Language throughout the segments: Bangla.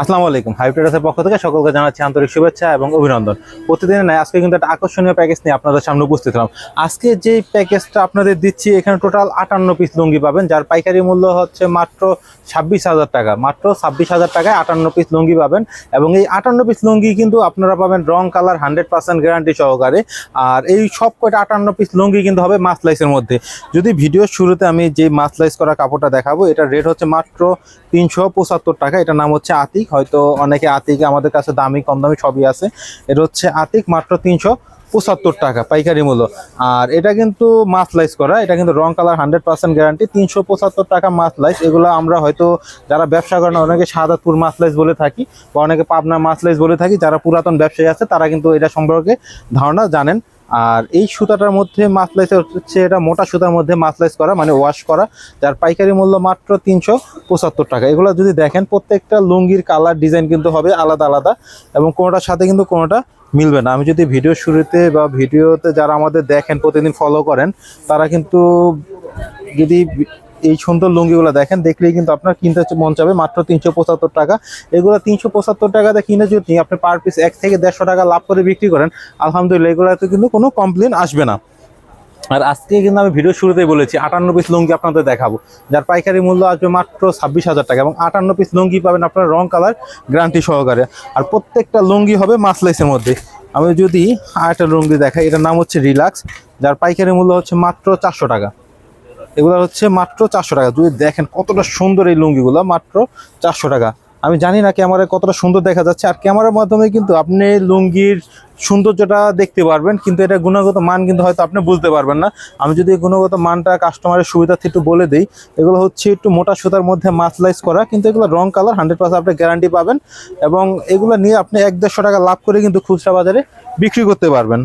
আসসালামু আলাইকুম। হাই ট্রেডার্সের পক্ষ থেকে সকলকে জানাচ্ছি আন্তরিক শুভেচ্ছা এবং অভিনন্দন। প্রতিদিন ন্যায় আজকে কিন্তু একটা আকর্ষণীয় প্যাকেজ নিয়ে আপনাদের সামনে উপস্থিত হলাম। আজকে যে প্যাকেজটা আপনাদের দিচ্ছি, এখানে টোটাল আটান্ন পিস লুঙ্গি পাবেন, যার পাইকারি মূল্য হচ্ছে মাত্র ছাব্বিশ হাজার টাকা। মাত্র ছাব্বিশ হাজার টাকায় আটান্ন পিস লুঙ্গি পাবেন এবং এই আটান্ন পিস লুঙ্গি কিন্তু আপনারা পাবেন রং কালার হান্ড্রেড পার্সেন্ট গ্যারান্টি সহকারে। আর এই সব কয়টা আটান্ন পিস লুঙ্গি কিন্তু হবে মাসলাইসের মধ্যে। যদি ভিডিওর শুরুতে আমি যে মাসলাইস করা কাপড়টা দেখাবো, এটার রেট হচ্ছে মাত্র তিনশো পঁচাত্তর টাকা। এটার নাম হচ্ছে আতিক। হয়তো অনেকে আতিক আমাদের কাছে দামি কম দামি সবই আছে। এটা হচ্ছে আতিক মাত্র তিনশো পঁচাত্তর টাকা, পাইকারি মূল্য। আর এটা কিন্তু মাসলাইস করা, এটা কিন্তু রং কালার হান্ড্রেড পার্সেন্ট গ্যারান্টি তিনশো পঁচাত্তর টাকা মাসলাইস এগুলো আমরা হয়তো যারা ব্যবসা করেন, অনেকে সাদাতপুর মাসলাইস বলে থাকি, বা অনেকে পাবনা মাসলাইস বলে থাকি, যারা পুরাতন ব্যবসায়ী আছে, তারা কিন্তু এটা সম্পর্কে ধারণা জানেন। আর এই সুতাটার মধ্যে মাসলাইস হচ্ছে এটা মোটা সুতার মধ্যে মাসলাইস করা মানে ওয়াশ করা, যার পাইকারি মূল্য মাত্র তিনশো পঁচাত্তর টাকা। এগুলো যদি দেখেন, প্রত্যেকটা লুঙ্গির কালার ডিজাইন কিন্তু হবে আলাদা আলাদা এবং কোনোটার সাথে কিন্তু কোনোটা মিলবে না। আমি যদি ভিডিও শুরুতে বা ভিডিওতে যারা আমাদের দেখেন, প্রতিদিন ফলো করেন, তারা কিন্তু যদি এই সুন্দর লুঙ্গিগুলো দেখেন, দেখলেই কিন্তু আপনার কিনতে মন চাবে মাত্র তিনশো পঁচাত্তর টাকা। এগুলো তিনশো পঁচাত্তর টাকাতে কিনে যদি আপনি পার পিস এক থেকে দেড়শো টাকা লাভ করে বিক্রি করেন, আলহামদুলিল্লাহ এগুলোতে কিন্তু কোনো কমপ্লেন আসবে না। আর আজকে কিন্তু আমি ভিডিও শুরুতেই বলেছি, আটান্ন পিস লুঙ্গি আপনাদের দেখাবো। যার পাইকারি মূল্য আসবে মাত্র ছাব্বিশ হাজার টাকা এবং আটান্ন পিস লুঙ্গি পাবেন আপনার রং কালার গ্যারান্টি সহকারে। আর প্রত্যেকটা লুঙ্গি হবে মাসলাইসের মধ্যে। আমি যদি আরেকটা লুঙ্গি দেখাই, এটার নাম হচ্ছে রিল্যাক্স যার পাইকারি মূল্য হচ্ছে মাত্র চারশো টাকা। এগুলো হচ্ছে মাত্র চারশো টাকা। যদি দেখেন কতটা সুন্দর এই লুঙ্গিগুলো, মাত্র চারশো টাকা। আমি জানি না ক্যামেরায় কতটা সুন্দর দেখা যাচ্ছে, আর ক্যামেরার মাধ্যমে কিন্তু আপনি লুঙ্গির সৌন্দর্যটা দেখতে পারবেন, কিন্তু এটা গুণগত মান কিন্তু হয়তো আপনি বুঝতে পারবেন না। আমি যদি গুণগত মানটা কাস্টমারের সুবিধার্থে একটু বলে দিই, এগুলো হচ্ছে একটু মোটা সুতার মধ্যে মাসলাইজ করা, কিন্তু এগুলো রং কালার হান্ড্রেড পার্সেন্ট আপনি গ্যারান্টি পাবেন এবং এগুলো নিয়ে আপনি এক দেড়শো টাকা লাভ করে কিন্তু খুচরা বাজারে বিক্রি করতে পারবেন।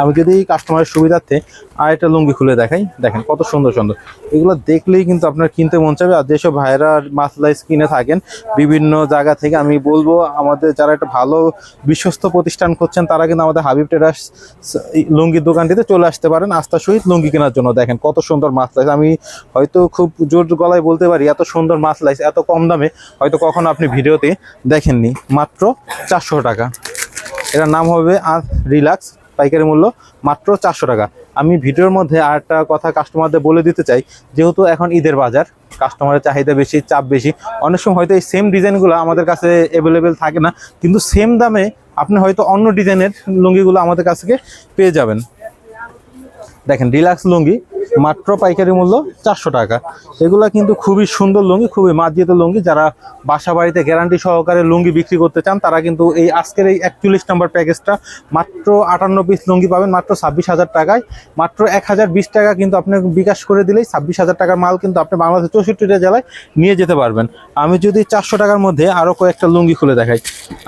আমি যদি এই কাস্টমারের সুবিধার্থে আরেকটা লুঙ্গি খুলে দেখাই, দেখেন কত সুন্দর সুন্দর। এগুলো দেখলেই কিন্তু আপনার কিনতে মন চাবে আর যেসব ভাইরা মাসলাইস কিনে থাকেন, বিভিন্ন জায়গা থেকে আমি বলব, আমাদের যারা একটা ভালো বিশ্বস্ত প্রতিষ্ঠান করছেন তারা কিন্তু আমাদের হাবিব টেরাস লুঙ্গির দোকানটিতে চলে আসতে পারেন আস্থার সহিত লুঙ্গি কেনার জন্য। দেখেন কত সুন্দর মাসলাইস আমি হয়তো খুব জোর গলায় বলতে পারি, এত সুন্দর মাসলাইস এত কম দামে হয়তো কখনো আপনি ভিডিওতে দেখেননি। মাত্র চারশো টাকা। এটার নাম হবে রিল্যাক্স পাইকারি মূল্য মাত্র চারশো টাকা। আমি ভিডিওর মধ্যে আর একটা কথা কাস্টমারদের বলে দিতে চাই, যেহেতু এখন ঈদের বাজার কাস্টমারের চাহিদা বেশি, চাপ বেশি, অনেক সময় হয়তো এই সেম ডিজাইনগুলো আমাদের কাছে অ্যাভেলেবেল থাকে না, কিন্তু সেম দামে আপনি হয়তো অন্য ডিজাইনের লুঙ্গিগুলো আমাদের কাছ থেকে পেয়ে যাবেন। দেখেন রিল্যাক্স লুঙ্গি মাত্র পাইকারি মূল্য চারশো টাকা। এগুলা কিন্তু খুবই সুন্দর লুঙ্গি, খুবই মার্জিত লুঙ্গি। যারা বাসা বাড়িতে গ্যারান্টি সহকারে লুঙ্গি বিক্রি করতে চান, তারা কিন্তু এই আজকের এই একচল্লিশ নম্বর প্যাকেজটা মাত্র আটান্ন পিস লুঙ্গি পাবেন মাত্র ছাব্বিশ হাজার টাকায়। মাত্র এক হাজার বিশ টাকা কিন্তু আপনি বিকাশ করে দিলেই ছাব্বিশ হাজার টাকার মাল কিন্তু আপনি বাংলাদেশের চৌষট্টিটা জেলায় নিয়ে যেতে পারবেন। আমি যদি চারশো টাকার মধ্যে আরও কয়েকটা লুঙ্গি খুলে দেখাই।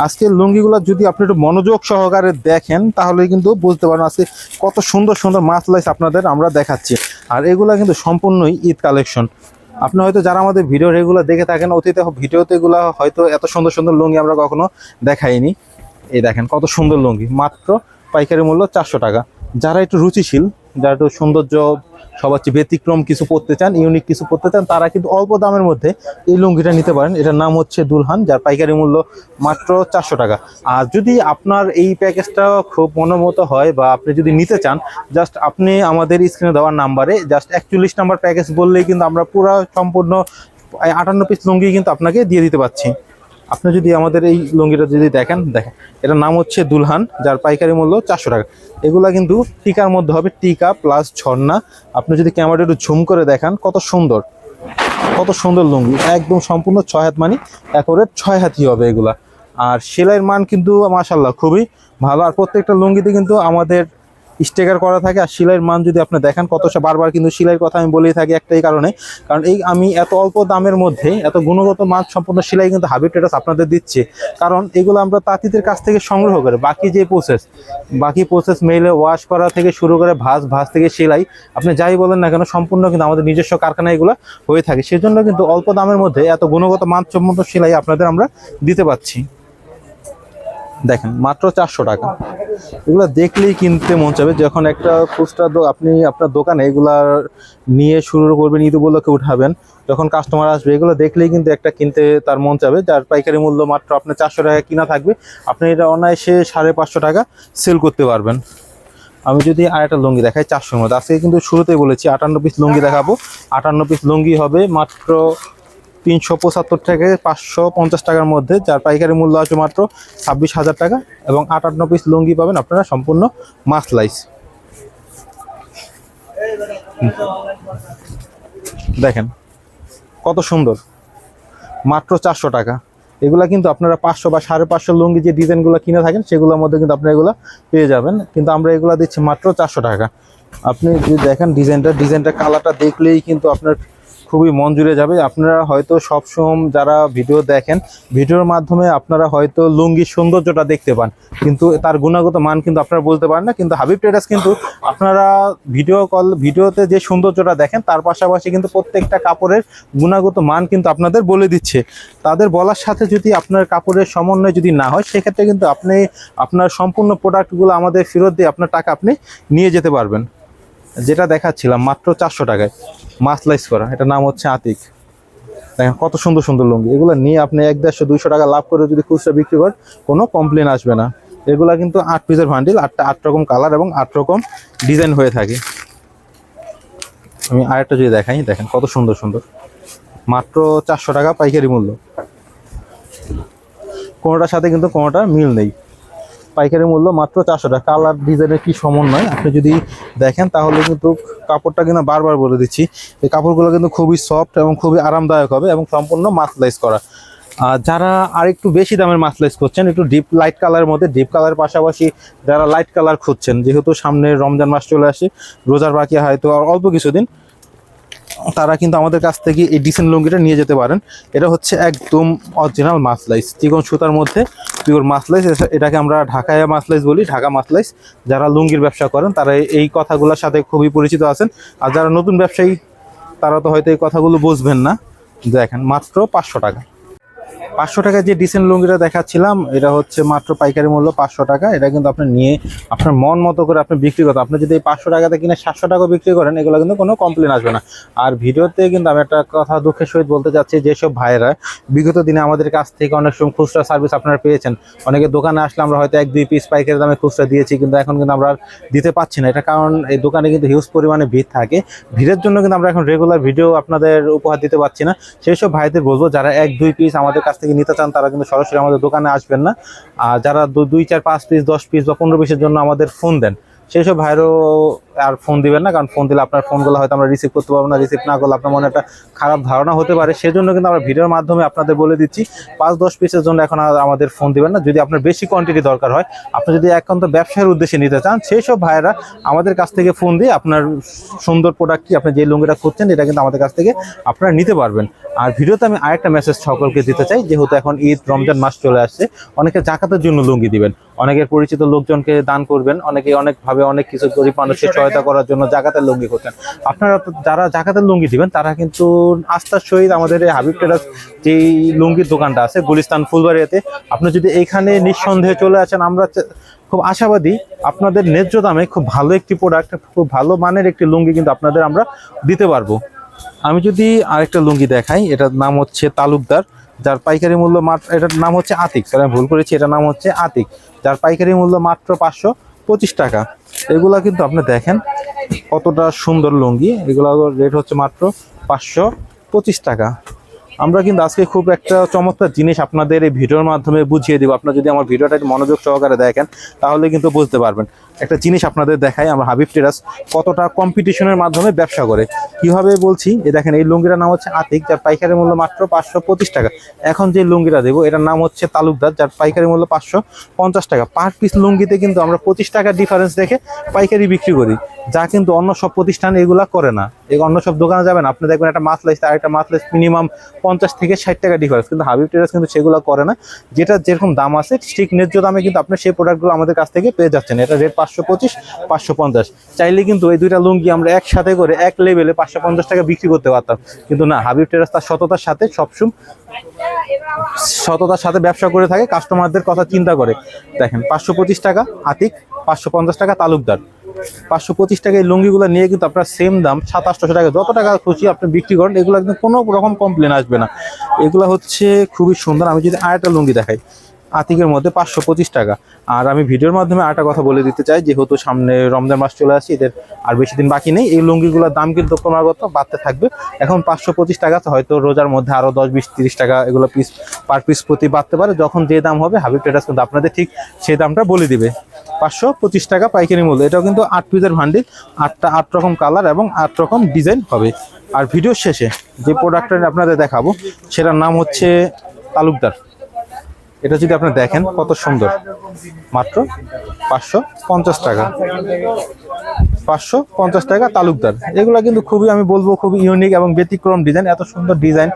আজকের লুঙ্গিগুলো যদি আপনি একটু মনোযোগ সহকারে দেখেন তাহলে কিন্তু বুঝতে পারবেন আজকে কত সুন্দর সুন্দর মাছ লাইস আপনাদের আমরা দেখাচ্ছি। আর এগুলা কিন্তু সম্পূর্ণই ঈদ কালেকশন আপনি হয়তো যারা আমাদের ভিডিও রেগুলার দেখে থাকেন, অতীতে ভিডিওতে এগুলো হয়তো এত সুন্দর সুন্দর লুঙ্গি আমরা কখনো দেখাইনি। এই দেখেন কত সুন্দর লুঙ্গি, মাত্র পাইকারি মূল্য চারশো টাকা। যারা একটু রুচিশীল, যারা একটু সৌন্দর্য সবার চেয়ে ব্যতিক্রম কিছু পড়তে চান ইউনিক কিছু পড়তে চান, তারা কিন্তু অল্প দামের মধ্যে এই লুঙ্গিটা নিতে পারেন। এটার নাম হচ্ছে দুলহান, যার পাইকারি মূল্য মাত্র চারশো টাকা। আর যদি আপনার এই প্যাকেজটা খুব মনোমতো হয় বা আপনি যদি নিতে চান জাস্ট আপনি আমাদের স্ক্রিনে দেওয়ার নাম্বারে জাস্ট একচল্লিশ নাম্বার প্যাকেজ বললেই কিন্তু আমরা পুরো সম্পূর্ণ, আটান্ন পিস লুঙ্গি কিন্তু আপনাকে দিয়ে দিতে পারছি। আপনি যদি আমাদের এই লুঙ্গিটা যদি দেখেন দেখেন, এটার নাম হচ্ছে দুলহান, যার পাইকারি মূল্য চারশো টাকা। এগুলা কিন্তু টিকার মধ্যে হবে টিকা প্লাস ঝর্ণা। আপনি যদি ক্যামেরাটা একটু ঝুম করে দেখান, কত সুন্দর কত সুন্দর লুঙ্গি, একদম সম্পূর্ণ ছয় হাত মানি একরে ছয় হাতই হবে এগুলা। আর সেলাইয়ের মান কিন্তু মাশাল্লাহ খুবই ভালো। আর প্রত্যেকটা লুঙ্গিতে কিন্তু আমাদের স্টেকার করা থাকে আর সেলাইয়ের মান যদি আপনি দেখেন, কত বারবার কিন্তু সেলাইয়ের কথা আমি বলেই থাকি একটাই কারণে। কারণ এই আমি এত অল্প দামের মধ্যে এত গুণগত মান সম্পূর্ণ সেলাই কিন্তু হাবি আপনাদের দিচ্ছে। কারণ এগুলো আমরা তাঁতিদের কাছ থেকে সংগ্রহ করে, বাকি যে প্রসেস বাকি প্রসেস মেলে ওয়াশ করা থেকে শুরু করে ভাঁজ ভাঁজ থেকে সেলাই, আপনি যাই বলেন না কেন, সম্পূর্ণ কিন্তু আমাদের নিজস্ব কারখানায় এগুলো হয়ে থাকে। সেজন্য কিন্তু অল্প দামের মধ্যে এত গুণগত মানসম্মত সেলাই আপনাদের আমরা দিতে পারছি। দেখেন, মাত্র চারশো টাকা। এগুলো দেখলেই কিনতে মন চাবে যখন একটা খুচরা আপনি আপনার দোকানে এগুলা নিয়ে শুরু করবেন, ঈদ উপলক্ষে উঠাবেন, যখন কাস্টমার আসবে, এগুলো দেখলেই কিন্তু একটা কিনতে তার মন চাবে যার পাইকারি মূল্য মাত্র আপনার চারশো টাকা কিনা থাকবে, আপনি এটা অনায়াসে সাড়ে পাঁচশো টাকা সেল করতে পারবেন। আমি যদি আর একটা লুঙ্গি দেখাই, চারশোর মধ্যে। আজকে কিন্তু শুরুতেই বলেছি, আটান্ন পিস লুঙ্গি দেখাবো। আটান্ন পিস লুঙ্গি হবে মাত্র তিনশো পঁচাত্তর থেকে পাঁচশো পঞ্চাশ টাকার মধ্যে, যার পাইকারি মূল্য আছে মাত্র ছাব্বিশ হাজার টাকা এবং আটান্ন পিস লুঙ্গি পাবেন আপনারা সম্পূর্ণ মাসলাইস দেখেন কত সুন্দর, মাত্র চারশো টাকা। এগুলা কিন্তু আপনারা পাঁচশো বা সাড়ে পাঁচশো লুঙ্গি যে ডিজাইনগুলো কিনে থাকেন, সেগুলোর মধ্যে কিন্তু আপনারা এগুলো পেয়ে যাবেন। কিন্তু আমরা এগুলো দিচ্ছি মাত্র চারশো টাকা। আপনি যদি দেখেন ডিজাইনটা ডিজাইনটা কালারটা দেখলেই কিন্তু আপনার খুবই মন জুড়ে যাবে। আপনারা হয়তো সবসময় যারা ভিডিও দেখেন, ভিডিওর মাধ্যমে আপনারা হয়তো লুঙ্গির সৌন্দর্যটা দেখতে পান। কিন্তু তার গুণগত মান কিন্তু আপনারা বলতে পারেন না, কিন্তু হাবিব ট্রেডার্স কিন্তু আপনারা ভিডিও কল, ভিডিওতে যে সৌন্দর্যটা দেখেন, তার পাশাপাশি কিন্তু প্রত্যেকটা কাপড়ের গুণগত মান কিন্তু আপনাদের বলে দিচ্ছে। তাদের বলার সাথে যদি আপনার কাপড়ের সমন্বয় যদি না হয়, সেক্ষেত্রে কিন্তু আপনি আপনার সম্পূর্ণ প্রোডাক্টগুলো আমাদের ফেরত দিয়ে আপনার টাকা আপনি নিয়ে যেতে পারবেন। যেটা দেখাচ্ছিলাম, মাত্র চারশো টাকায়। মাসলাইজ করা। এটার নাম হচ্ছে আতিক। দেখেন, কত সুন্দর সুন্দর লুঙ্গি। এগুলো নিয়ে আপনি এক দেড়শো, দুইশো টাকা লাভ করে যদি খুচরা বিক্রি করেন, কোনো কমপ্লেন আসবে না। এগুলা কিন্তু আট পিসের ভান্ডিল আটটা, আট রকম কালার এবং আট রকম ডিজাইন হয়ে থাকে। আমি আরেকটা যদি দেখাই, দেখেন কত সুন্দর সুন্দর। মাত্র চারশো টাকা পাইকারি মূল্য। কোনোটার সাথে কিন্তু কোনোটা মিল নেই। পাইকারি মূল্য মাত্র চারশো টাকা। কালার ডিজাইনের কি সমন্বয়? আপনি যদি দেখেন তাহলে কিন্তু কাপড়টা কিন্তু বারবার বলে দিচ্ছি, এই কাপড়গুলো কিন্তু খুবই সফট এবং খুবই আরামদায়ক হবে এবং সম্পূর্ণ মাসলাইজ করা। যারা আর একটু বেশি দামের মাসলাইজ করছেন, একটু ডিপ লাইট কালারের মধ্যে ডিপ কালার পাশাপাশি যারা লাইট কালার খুঁজছেন, যেহেতু সামনে রমজান মাস চলে আসে রোজার বাকি হয়তো আর অল্প কিছুদিন তারা কিন্তু আমাদের কাছ থেকে এই ডিসেন্ট লুঙ্গিটা নিয়ে যেতে পারেন। এটা হচ্ছে একদম অরিজিনাল মাসলাইস চিকন সুতার মধ্যে পিওর মাসলাইস এটাকে আমরা ঢাকায় মাসলাইস বলি, ঢাকা মাসলাইস যারা লুঙ্গির ব্যবসা করেন, তারা এই কথাগুলোর সাথে খুবই পরিচিত আছেন। আর যারা নতুন ব্যবসায়ী, তারা তো হয়তো এই কথাগুলো বুঝবেন না। দেখেন, মাত্র পাঁচশো টাকা। পাঁচশো টাকা যে ডিসেন্ট লুঙ্গিটা দেখাচ্ছিলাম, এটা হচ্ছে মাত্র পাইকারি মূল্য পাঁচশো টাকা। এটা কিন্তু আপনি নিয়ে আপনার মন মতো করে আপনি বিক্রি করতে আপনি যদি এই পাঁচশো টাকাতে কিনে সাতশো টাকা বিক্রি করেন, এগুলো কিন্তু কোনো কমপ্লেন আসবে না। আর ভিডিওতে কিন্তু আমি একটা কথা দুঃখের সহিত বলতে চাচ্ছি, যেসব ভাইয়েরা বিগত দিনে আমাদের কাছ থেকে অনেক সময় খুচরা সার্ভিস আপনারা পেয়েছেন। অনেকে দোকানে আসলে আমরা হয়তো এক, দুই পিস পাইকারি দামে খুচরা দিয়েছি, কিন্তু এখন কিন্তু আমরা দিতে পারছি না। এটা কারণ এই দোকানে কিন্তু হিউজ পরিমাণে ভিড় থাকে। ভিড়ের জন্য কিন্তু আমরা এখন রেগুলার ভিডিও আপনাদের উপহার দিতে পারছি না। সেই সব ভাইদের বলব, যারা এক, দুই পিস আমাদের কাছ থেকে নিতে চান, তারা কিন্তু সরাসরি আমাদের দোকানে আসবেন না। আর যারা দুই, চার, পাঁচ পিস দশ পিস বা পনেরো পিসের জন্য আমাদের ফোন দেন, সেই সব ভাইরও আর ফোন দিবেন না, কারণ ফোন দিলে আপনার ফোনগুলো হয়তো আমরা রিসিভ করতে পারব না রিসিভ না করলে আপনার মনে একটা খারাপ ধারণা হতে পারে। সেজন্য কিন্তু আমরা ভিডিওর মাধ্যমে আপনাদের বলে দিচ্ছি, পাঁচ দশ পিসের জন্য এখন আমাদের ফোন দিবেন না। যদি আপনার বেশি কোয়ান্টিটি দরকার হয়, আপনি যদি একান্ত ব্যবসায়ের উদ্দেশ্যে নিতে চান, সেই সব ভাইয়েরা আমাদের কাছ থেকে ফোন দিয়ে আপনার সুন্দর প্রোডাক্টটি আপনি যে লুঙ্গিটা খুঁজছেন, এটা কিন্তু আমাদের কাছ থেকে আপনারা নিতে পারবেন। আর ভিডিওতে আমি আরেকটা মেসেজ সকলকে দিতে চাই, যেহেতু এখন ঈদ, রমজান মাস চলে আসছে, অনেকে জাকাতের জন্য লুঙ্গি দিবেন অনেকের পরিচিত লোকজনকে দান করবেন, অনেকে অনেকভাবে অনেক কিছু গরিব মানুষের সহায়তা করার জন্য জাকাতের লুঙ্গি করতেন। আপনারা যারা জাকাতের লুঙ্গি দিবেন, তারা কিন্তু আস্থার সহিত আমাদের এই হাবিব ট্রেডার্স যেই লুঙ্গির দোকানটা আছে, গুলিস্তান ফুলবাড়িয়াতে, আপনি যদি এইখানে নিঃসন্দেহে চলে আসেন, আমরা খুব আশাবাদী আপনাদের ন্যায্য দামে খুব ভালো একটি প্রোডাক্ট খুব ভালো মানের একটি লুঙ্গি কিন্তু আপনাদের আমরা দিতে পারব। আমি যদি আরেকটা লুঙ্গি দেখাই, এটার নাম হচ্ছে তালুকদার, যার পাইকারি মূল্য মাত্র, এটার নাম হচ্ছে আতিক স্যার আমি ভুল করেছি, এটার নাম হচ্ছে আতিক, যার পাইকারি মূল্য মাত্র পাঁচশো পঁচিশ টাকা। এগুলা কিন্তু আপনি দেখেন, কতটা সুন্দর লুঙ্গি। এগুলোর রেট হচ্ছে মাত্র পাঁচশো পঁচিশ টাকা। আমরা কিন্তু আজকে খুব একটা চমৎকার জিনিস আপনাদের এই ভিডিওর মাধ্যমে বুঝিয়ে দেবো। আপনারা যদি আমার ভিডিওটা একটু মনোযোগ সহকারে দেখেন, তাহলে কিন্তু বুঝতে পারবেন। একটা জিনিস আপনাদের দেখাই, আমরা হাবিব টেরাস কতটা কম্পিটিশনের মাধ্যমে ব্যবসা করে। কীভাবে বলছি? এই দেখেন, এই লুঙ্গিটার নাম হচ্ছে আতিক, যার পাইকারি মূল্য মাত্র পাঁচশো পঁচিশ টাকা। এখন যে লুঙ্গিটা দেবো, এটার নাম হচ্ছে তালুকদার, যার পাইকারি মূল্য পাঁচশো পঞ্চাশ টাকা। পার পিস লুঙ্গিতে কিন্তু আমরা পঁচিশ টাকার ডিফারেন্স দেখে পাইকারি বিক্রি করি। যা কিন্তু অন্য সব প্রতিষ্ঠান এগুলা করে না। এই অন্য সব দোকানে যাবেন আপনি দেখবেন একটা মাছ লাইস আর একটা মাছ লাইস মিনিমাম পঞ্চাশ থেকে ষাট টাকা ডিফারেন্স কিন্তু হাবিব টেরাস কিন্তু সেগুলো করে না। যেটা যেরকম দাম আছে, ঠিক ন্যায্য দামে কিন্তু আপনি সেই প্রোডাক্টগুলো আমাদের কাছ থেকে পেয়ে যাচ্ছেন। এটা রেট পাঁচশো পঁচিশ, পাঁচশো পঞ্চাশ। চাইলে কিন্তু এই দুইটা লুঙ্গি আমরা একসাথে করে এক লেভেলে পাঁচশো পঞ্চাশ টাকা বিক্রি করতে পারতাম। কিন্তু না, হাবিব টেরাস তার সততার সাথে সবসময় সততার সাথে ব্যবসা করে থাকে, কাস্টমারদের কথা চিন্তা করে। দেখেন, পাঁচশো পঁচিশ টাকা আতিক, পাঁচশো পঞ্চাশ টাকা তালুকদার। পাঁচশো পঁচিশ টাকা এই লুঙ্গিগুলো নিয়ে কিন্তু আপনার সেম দাম, সাত, আটশো টাকা। যত টাকা খুশি আপনি বিক্রি করেন, এগুলো কিন্তু কোনো রকম কমপ্লেন আসবে না। এগুলো হচ্ছে খুবই সুন্দর। আমি যদি আরেকটা লুঙ্গি দেখাই। আতিকের মধ্যে পাঁচশো পঁচিশ টাকা। আর আমি ভিডিওর মাধ্যমে আরেকটা কথা বলে দিতে চাই, যেহেতু সামনে রমজান মাস চলে আসছে, এদের আর বেশি দিন বাকি নেই। এই লুঙ্গিগুলোর দাম কিন্তু ক্রমাগত বাড়তে থাকবে। এখন পাঁচশো পঁচিশ টাকা, তো হয়তো রোজার মধ্যে আরও দশ, বিশ, তিরিশ টাকা এগুলো পিস পার পিস প্রতি বাড়তে পারে। যখন যে দাম হবে, হাবিব ট্রেডার্স কিন্তু আপনাদের ঠিক সেই দামটা বলে দিবে। পাঁচশো পঁচিশ টাকা পাইকারি মূল্য। এটাও কিন্তু আট পিসের ভান্ডিল আটটা আট রকম কালার এবং আট রকম ডিজাইন হবে। আর ভিডিওর শেষে যে প্রোডাক্টটা আপনাদের দেখাবো, সেটার নাম হচ্ছে তালুকদার। এটা যদি আপনি দেখেন কত সুন্দর। মাত্র পাঁচশো পঞ্চাশ টাকা। পাঁচশো পঞ্চাশ টাকা তালুকদার। এগুলো কিন্তু খুবই আমি বলব খুবই ইউনিক এবং ব্যতিক্রম ডিজাইন এত সুন্দর ডিজাইন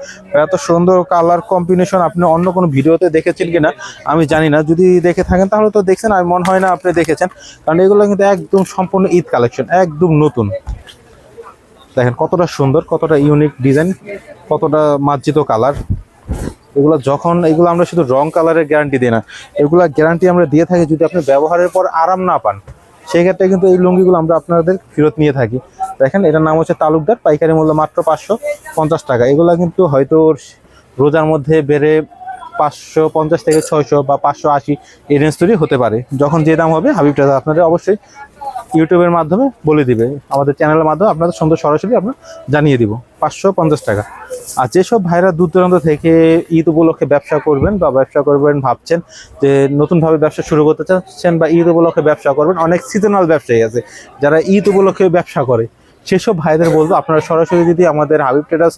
এত সুন্দর কালার কম্বিনেশন আপনি অন্য কোনো ভিডিওতে দেখেছেন কিনা, আমি জানি না। যদি দেখে থাকেন তাহলে তো দেখছেন আমি মনে হয় না আপনি দেখেছেন। কারণ এগুলো কিন্তু একদম সম্পূর্ণ ঈদ কালেকশন একদম নতুন। দেখেন কতটা সুন্দর, কতটা ইউনিক ডিজাইন কতটা মার্জিত কালার এগুলো যখন এগুলো আমরা শুধু রং কালারের গ্যারান্টি দিই না, এগুলো গ্যারান্টি আমরা দিয়ে থাকি যদি আপনি ব্যবহারের পর আরাম না পান। সেই ক্ষেত্রে কিন্তু এই লুঙ্গিগুলো আমরা আপনাদের ফেরত নিয়ে থাকি। দেখেন, এটার নাম হচ্ছে তালুকদার, পাইকারি মূল্য মাত্র পাঁচশো পঞ্চাশ টাকা। এগুলো কিন্তু হয়তো রোজার মধ্যে বেড়ে পাঁচশো পঞ্চাশ থেকে ছয়শো বা পাঁচশো আশি এই রেঞ্জ তৈরি হতে পারে। যখন যে দাম হবে, হাবিবটা আপনাদের অবশ্যই ইউটিউবের মাধ্যমে বলে দিবে। আমাদের চ্যানেলের মাধ্যমে আপনাদের সুন্দর সরাসরি আমরা জানিয়ে দিব। পাঁচশো পঞ্চাশ টাকা। আর যেসব ভাইরা দূর দূরান্ত থেকে ঈদ উপলক্ষে ব্যবসা করবেন বা ব্যবসা করবেন, ভাবছেন যে নতুনভাবে ব্যবসা শুরু করতে চাচ্ছেন বা ঈদ উপলক্ষে ব্যবসা করবেন, অনেক সিজনাল ব্যবসায়ী আছে যারা ঈদ উপলক্ষে ব্যবসা করে। সেসব ভাইদের বলব আপনারা সরাসরি যদি আমাদের হাবিব ট্রেডার্স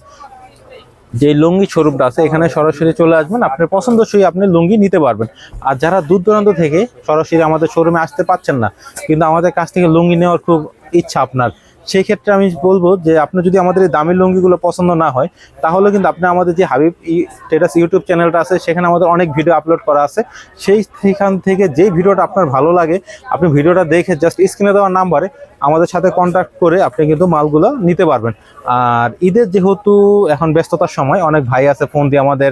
যে লুঙ্গি স্বরূপটা আছে, এখানে সরাসরি চলে আসবেন। আপনার পছন্দসই আপনি লুঙ্গি নিতে পারবেন। আর যারা দূর দূরান্ত থেকে সরাসরি আমাদের শোরুমে আসতে পাচ্ছেন না, কিন্তু আমাদের কাছ থেকে লুঙ্গি নেওয়ার খুব ইচ্ছা আপনার। সেই ক্ষেত্রে আমি বলব যে আপনার যদি আমাদের এই দামি লুঙ্গিগুলো পছন্দ না হয়, তাহলে কিন্তু আপনি আমাদের যে হাবিব টেটাস ইউটিউব চ্যানেলটা আছে, সেখানে আমাদের অনেক ভিডিও আপলোড করা আছে। সেই সেখান থেকে যেই ভিডিওটা আপনার ভালো লাগে, আপনি ভিডিওটা দেখে জাস্ট স্ক্রিনে দেওয়ার নাম্বারে আমাদের সাথে কন্ট্যাক্ট করে আপনি কিন্তু মালগুলো নিতে পারবেন। আর ঈদের যেহেতু এখন ব্যস্ততার সময়, অনেক ভাই আছে, ফোন দিয়ে আমাদের